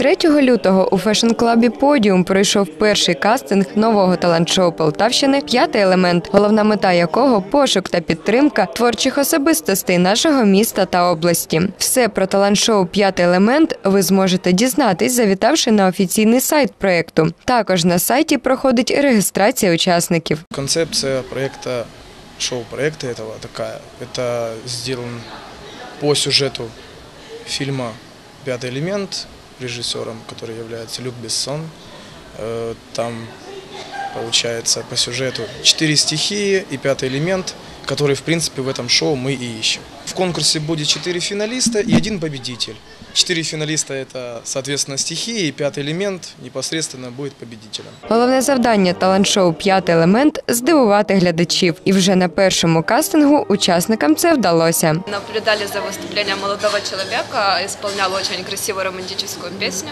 3 лютого у фешн-клабі Подіум пройшов перший кастинг нового талант-шоу Полтавщини П'ятий елемент, головна мета якого пошук та підтримка творчих особистостей нашого міста та області. Все про талант-шоу П'ятий елемент ви зможете дізнатись, завітавши на офіційний сайт проєкту. Також на сайті проходить реєстрація учасників. Концепция проекта, шоу-проекта этого такая. Это сделан по сюжету фильма «Пятый элемент» режиссером, который является Люк Бессон. Э, Там, получается, по сюжету четыре стихии и пятый элемент, который, в принципе, в этом шоу мы и ищем. В конкурсе будет четыре финалиста и один победитель. Четыре финалиста – это, соответственно, стихии, и пятый элемент непосредственно будет победителем. Головне завдання талант-шоу П'ятий елемент здивувати глядачів. І вже на першому кастингу учасникам це вдалося. Наблюдали за выступлением молодого человека, исполнял очень красивую романтическую песню.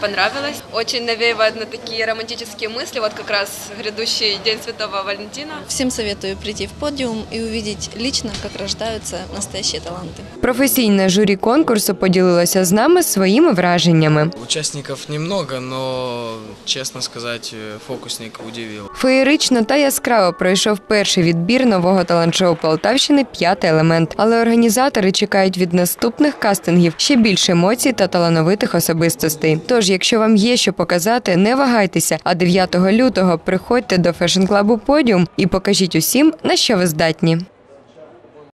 Понравилось. Очень навеивает на такие романтические мысли, вот как раз грядущий День Святого Валентина. Всем советую прийти в подиум и увидеть лично, как рождаются настоящие таланты. Професійне журі конкурсу поділилося з нами своїми враженнями. Участников немного, но, честно сказать, э, фокусник удивил. Феєрично та яскраво пройшов перший відбір нового талант-шоу Полтавщини П'ятий елемент. Але організатори чекають від наступних кастингів ще більше емоцій та талановитих особистостей. Тож, якщо вам є що показати, не вагайтеся. А 9 лютого приходьте до фешн-клабу Подіум і покажіть усім, на що ви здатні.